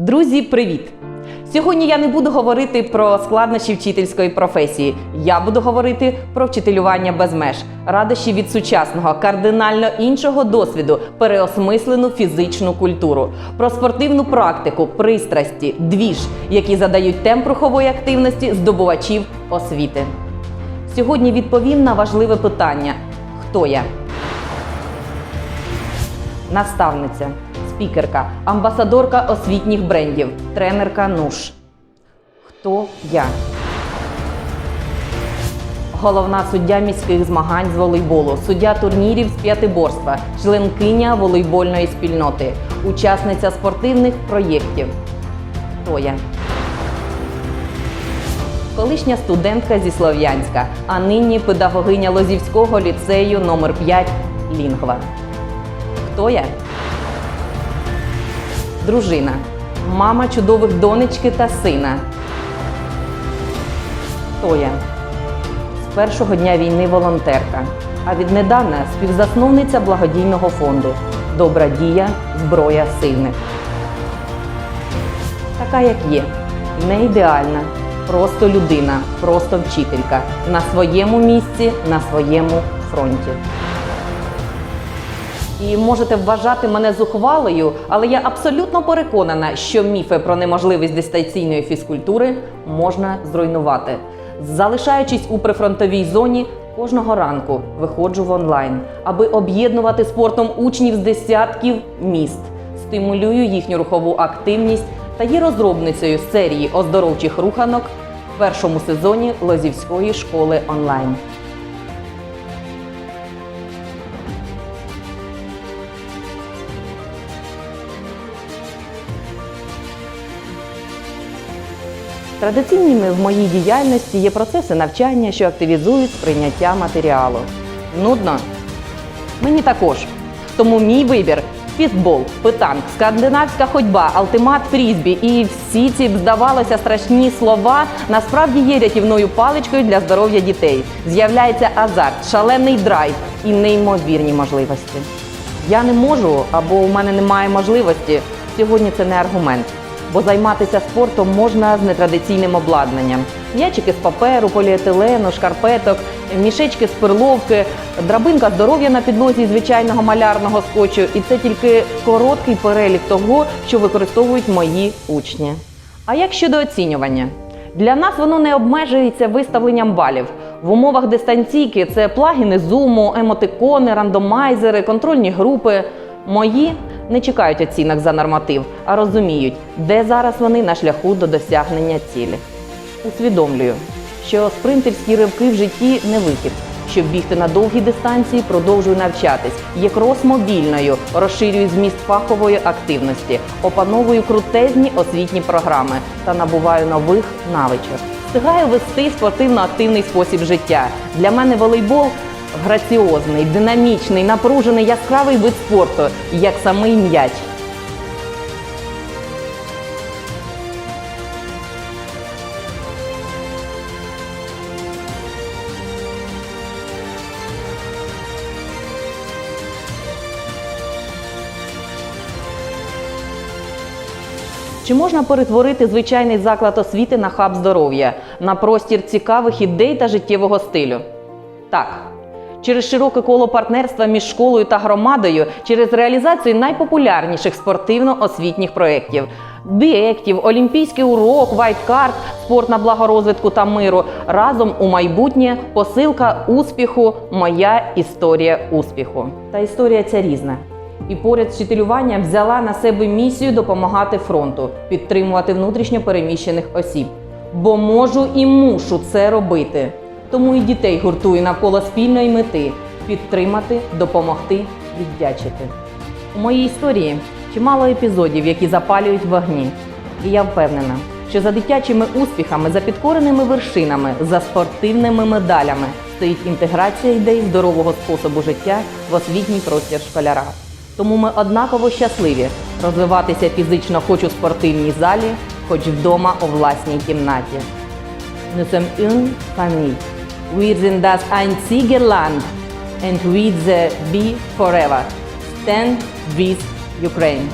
Друзі, привіт! Сьогодні я не буду говорити про складнощі вчительської професії. Я буду говорити про вчителювання без меж, радощі від сучасного, кардинально іншого досвіду, переосмислену фізичну культуру, про спортивну практику, пристрасті, двіж, які задають темп рухової активності здобувачів освіти. Сьогодні відповім на важливе питання: хто я? наставниця, спікерка, амбасадорка освітніх брендів, тренерка НУШ. Хто я? Головна суддя міських змагань з волейболу, суддя турнірів з п'ятиборства, членкиня волейбольної спільноти, учасниця спортивних проєктів. Хто я? Колишня студентка зі Слов'янська, а нині педагогиня Лозівського ліцею номер 5 Лінгва. Хто я? Дружина, мама чудових донечки та сина. Хто я? З першого дня війни волонтерка, а віднедавна співзасновниця благодійного фонду Добра дія, зброя сильних. Така, як є, не ідеальна, просто людина, просто вчителька на своєму місці, на своєму фронті. І можете вважати мене зухвалою, але я абсолютно переконана, що міфи про неможливість дистанційної фізкультури можна зруйнувати. Залишаючись у прифронтовій зоні, кожного ранку виходжу в онлайн, аби об'єднувати спортом учнів з десятків міст, стимулюю їхню рухову активність та є розробницею серії оздоровчих руханок в першому сезоні Лозівської школи онлайн. Традиційними в моїй діяльності є процеси навчання, що активізують сприйняття матеріалу. Нудно? Мені також. Тому мій вибір фістбол, питанк, скандинавська ходьба, алтимат фрізбі і всі ці, здавалося, страшні слова насправді є рятівною паличкою для здоров'я дітей. З'являється азарт, шалений драйв і неймовірні можливості. Я не можу або у мене немає можливості. Сьогодні це не аргумент бо займатися спортом можна з нетрадиційним обладнанням. М'ячики з паперу, поліетилену, шкарпеток, мішечки з перловки, драбинка здоров'я на підлозі звичайного малярного скотчу. І це тільки короткий перелік того, що використовують мої учні. А як щодо оцінювання? Для нас воно не обмежується виставленням балів. В умовах дистанційки це плагіни зуму, емотикони, рандомайзери, контрольні групи. Мої не чекають оцінок за норматив, а розуміють, де зараз вони на шляху до досягнення цілі. Усвідомлюю, що спринтерські ривки в житті не вихід. Щоб бігти на довгі дистанції, продовжую навчатись. Є крос-мобільною, розширюю зміст фахової активності, опановую крутезні освітні програми та набуваю нових навичок. Встигаю вести спортивно-активний спосіб життя. Для мене волейбол граціозний, динамічний, напружений, яскравий вид спорту, як самий м'яч. Чи можна перетворити звичайний заклад освіти на хаб здоров'я, на простір цікавих ідей та життєвого стилю? Так. Через широке коло партнерства між школою та громадою, через реалізацію найпопулярніших спортивно-освітніх проєктів біектів, олімпійський урок, вайткарт, спорт на благо розвитку та миру. Разом у майбутнє посилка успіху, моя історія успіху. Та історія ця різна. І поряд з вчителюванням взяла на себе місію допомагати фронту, підтримувати внутрішньо переміщених осіб. Бо можу і мушу це робити. Тому і дітей гуртую навколо спільної мети підтримати, допомогти, віддячити. У моїй історії чимало епізодів, які запалюють вогні. І я впевнена, що за дитячими успіхами, за підкореними вершинами, за спортивними медалями стоїть інтеграція ідей здорового способу життя в освітній простір школяра. Тому ми однаково щасливі розвиватися фізично хоч у спортивній залі, хоч вдома у власній кімнаті. Nous sommes une. Wir sind das einzige Land and we the be forever. Stand with Ukraine.